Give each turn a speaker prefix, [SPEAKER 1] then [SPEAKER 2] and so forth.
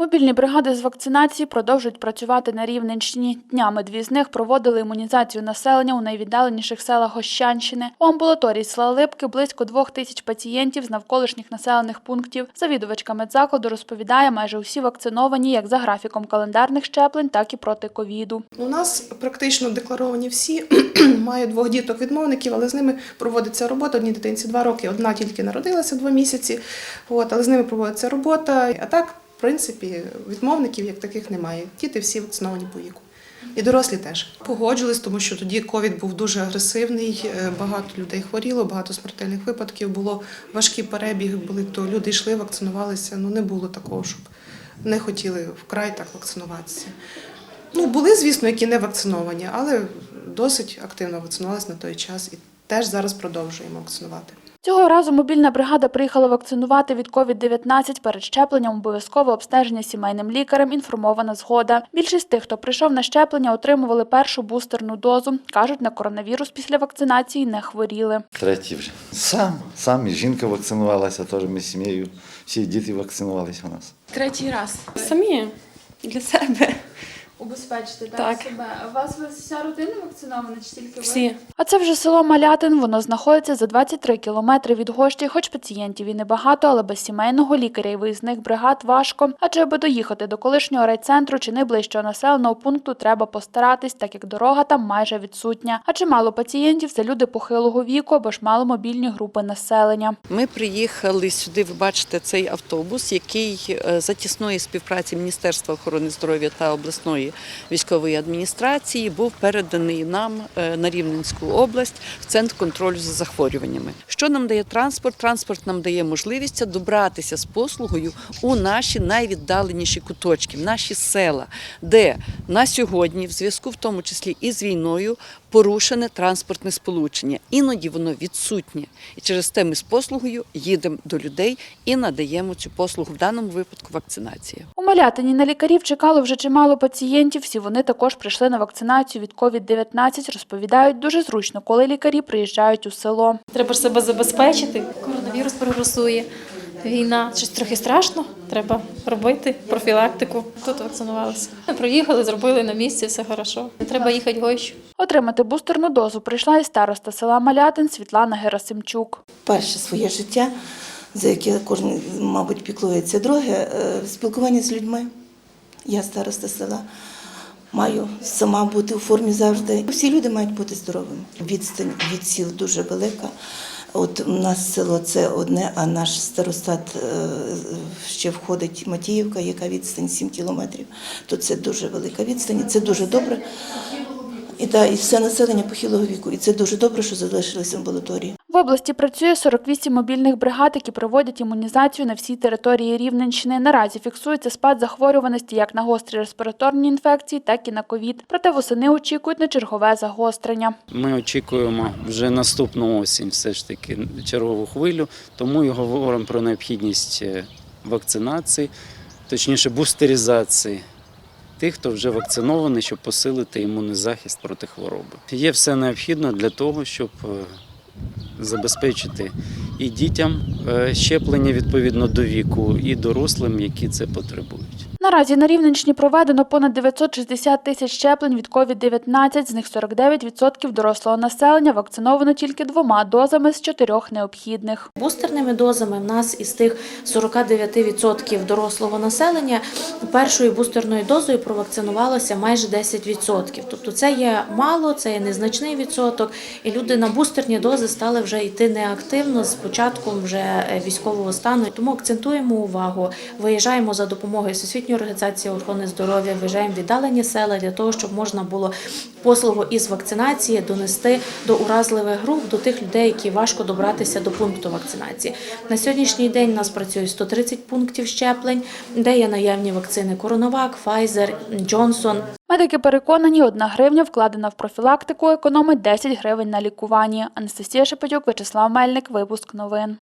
[SPEAKER 1] Мобільні бригади з вакцинації продовжують працювати на Рівненщині. Днями дві з них проводили імунізацію населення у найвіддаленіших селах Гощанщини. У амбулаторії села Липки близько двох тисяч пацієнтів з навколишніх населених пунктів. Завідувачка медзакладу розповідає, майже усі вакциновані як за графіком календарних щеплень, так і проти ковіду.
[SPEAKER 2] У нас практично декларовані всі. Маю двох діток відмовників, але з ними проводиться робота. Одній дитинці два роки, одна тільки народилася два місяці. Але з ними проводиться робота. А так, принципі, відмовників як таких немає. Діти всі вакциновані по віку. І дорослі теж погоджились, тому що тоді ковід був дуже агресивний. е, Багато людей хворіло, багато смертельних випадків було. Важкі перебіги були, то люди йшли, вакцинувалися. Ну не було такого, щоб не хотіли вкрай так вакцинуватися. Ну, були, звісно, які не вакциновані, але досить активно вакцинувалися на той час і теж зараз продовжуємо вакцинувати.
[SPEAKER 1] Цього разу мобільна бригада приїхала вакцинувати від COVID-19 перед щепленням обов'язкове обстеження сімейним лікарем, інформована згода. Більшість тих, хто прийшов на щеплення, отримували першу бустерну дозу. Кажуть, на коронавірус після вакцинації не хворіли.
[SPEAKER 3] Третій вже. Сам, сам і жінка вакцинувалася, теж ми з сім'єю, всі діти вакцинувалися у нас.
[SPEAKER 4] Третій раз.
[SPEAKER 5] Самі для себе.
[SPEAKER 4] Убезпечити так,
[SPEAKER 5] Так.
[SPEAKER 4] себе. А у вас вся родина вакцинована чи тільки ви?
[SPEAKER 5] Всі.
[SPEAKER 1] А це вже село Малятин. Воно знаходиться за 23 кілометри від гощі, хоч пацієнтів і небагато, але без сімейного лікаря і виїзних бригад важко. Адже аби доїхати до колишнього райцентру чи найближчого населеного пункту, треба постаратись, так як дорога там майже відсутня. А чимало пацієнтів це люди похилого віку або ж маломобільні групи населення.
[SPEAKER 6] Ми приїхали сюди. Ви бачите цей автобус, який е, за тісної співпраці Міністерства охорони здоров'я та обласної військової адміністрації був переданий нам е, на Рівненську область в центр контролю за захворюваннями. Що нам дає транспорт? Транспорт нам дає можливість добратися з послугою у наші найвіддаленіші куточки, в наші села, де на сьогодні, в зв'язку в тому числі і з війною, порушене транспортне сполучення. Іноді воно відсутнє. І через те ми з послугою їдемо до людей і надаємо цю послугу в даному випадку вакцинація.
[SPEAKER 1] У Малятині на лікарів чекало вже чимало пацієнтів. Всі вони також прийшли на вакцинацію від COVID-19. Розповідають дуже зручно, коли лікарі приїжджають у село.
[SPEAKER 5] Треба ж себе забезпечити. Коронавірус прогресує. Війна, щось трохи страшно. Треба робити профілактику. Тут вакцинувалися. Приїхали, зробили на місці, все хорошо. Треба їхати гощу.
[SPEAKER 1] Отримати бустерну дозу прийшла і староста села Малятин Світлана Герасимчук.
[SPEAKER 7] перше своє життя, за яке кожен, мабуть, піклується. Друге е, спілкування з людьми. Я староста села. Маю сама бути у формі завжди. Всі люди мають бути здоровими. Відстань від сіл дуже велика. От у нас село це одне, а наш старостат е, ще входить Матіївка, яка відстань 7 кілометрів. То це дуже велика відстань, це дуже добре. І, та, і все населення похилого віку. І це дуже добре, що залишилися амбулаторії.
[SPEAKER 1] В області працює 48 мобільних бригад, які проводять імунізацію на всій території Рівненщини. Наразі фіксується спад захворюваності як на гострі респіраторні інфекції, так і на ковід. Проте восени очікують на чергове загострення.
[SPEAKER 8] Ми очікуємо вже наступну осінь, все ж таки чергову хвилю. Тому і говоримо про необхідність е, вакцинації, точніше бустеризації тих, хто вже вакцинований, щоб посилити імунний захист проти хвороби. Є все необхідне для того, щоб е, забезпечити і дітям е, щеплення відповідно до віку, і дорослим, які це потребують.
[SPEAKER 1] Наразі на Рівненщині проведено понад 960 тисяч щеплень від COVID-19, з них 49% дорослого населення вакциновано тільки двома дозами з чотирьох необхідних.
[SPEAKER 9] Бустерними дозами в нас із тих 49% дорослого населення першою бустерною дозою провакцинувалося майже 10%. Тобто це є мало, це є незначний відсоток, і люди на бустерні дози стали вже йти неактивно з початком вже е, військового стану. Тому акцентуємо увагу, виїжджаємо за допомогою Всесвітньої організації охорони здоров'я, виїжджаємо віддалені села для того, щоб можна було послугу із вакцинації донести до уразливих груп, до тих людей, які важко добратися до пункту вакцинації. На сьогоднішній день у нас працює 130 пунктів щеплень, де є наявні вакцини Коронавак, Pfizer, Johnson.
[SPEAKER 1] Медики переконані, одна гривня вкладена в профілактику економить 10 гривень на лікуванні. Анастасія Шепетюк, Вячеслав Мельник, випуск новин.